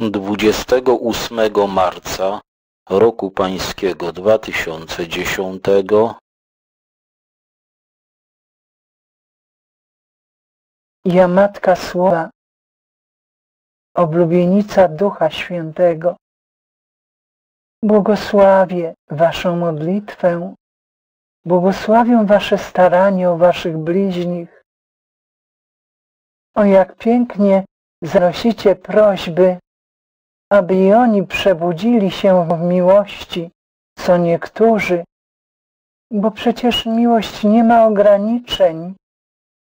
28 marca roku pańskiego 2010 Ja Matka Słowa, oblubienica Ducha Świętego, błogosławię Waszą modlitwę, błogosławię Wasze staranie o Waszych bliźnich. O jak pięknie zanosicie prośby, aby i oni przebudzili się w miłości, co niektórzy, bo przecież miłość nie ma ograniczeń,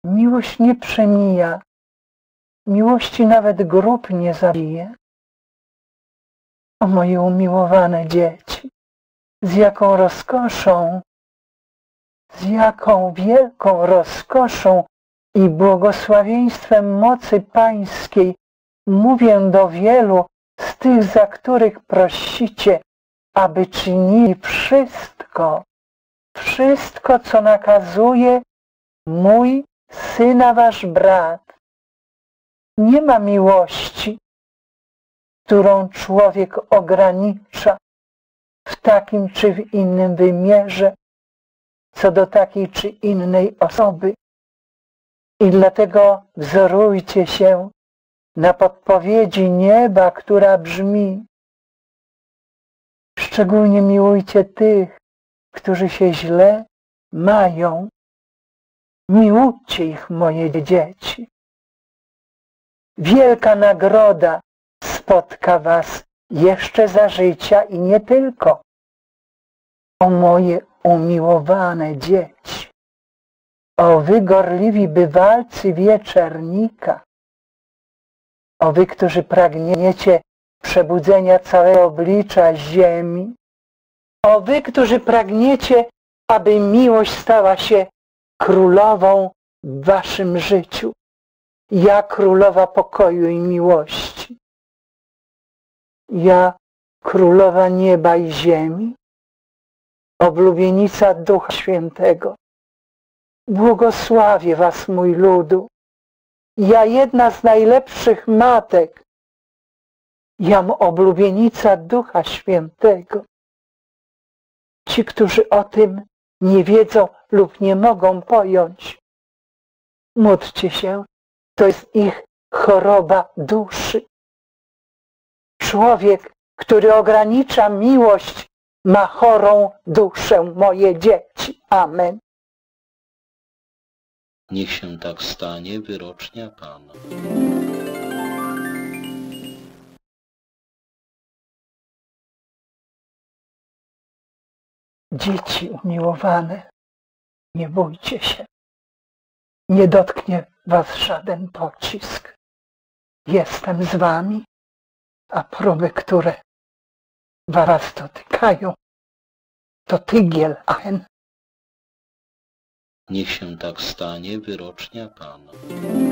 miłość nie przemija, miłości nawet grób nie zabije. O moje umiłowane dzieci, z jaką rozkoszą, z jaką wielką rozkoszą i błogosławieństwem mocy Pańskiej mówię do wielu tych, za których prosicie, aby czynili wszystko, wszystko, co nakazuje mój syna wasz brat. Nie ma miłości, którą człowiek ogranicza w takim czy w innym wymiarze co do takiej czy innej osoby. I dlatego wzorujcie się na podpowiedzi nieba, która brzmi Szczególnie miłujcie tych, którzy się źle mają. Miłujcie ich, moje dzieci. Wielka nagroda spotka was jeszcze za życia i nie tylko. O moje umiłowane dzieci, o wy gorliwi bywalcy wieczernika, o wy, którzy pragniecie przebudzenia całego oblicza ziemi, o wy, którzy pragniecie, aby miłość stała się królową w waszym życiu. Ja królowa pokoju i miłości. Ja królowa nieba i ziemi, oblubienica Ducha Świętego. Błogosławię was, mój ludu. Ja jedna z najlepszych matek. Jam oblubienica Ducha Świętego. Ci, którzy o tym nie wiedzą lub nie mogą pojąć, módlcie się, to jest ich choroba duszy. Człowiek, który ogranicza miłość, ma chorą duszę, moje dzieci. Amen. Niech się tak stanie, wyrocznia Pana. Dzieci umiłowane, nie bójcie się. Nie dotknie was żaden pocisk. Jestem z wami, a próby, które was dotykają, to tygiel. Amen. Niech się tak stanie, wyrocznia Pana.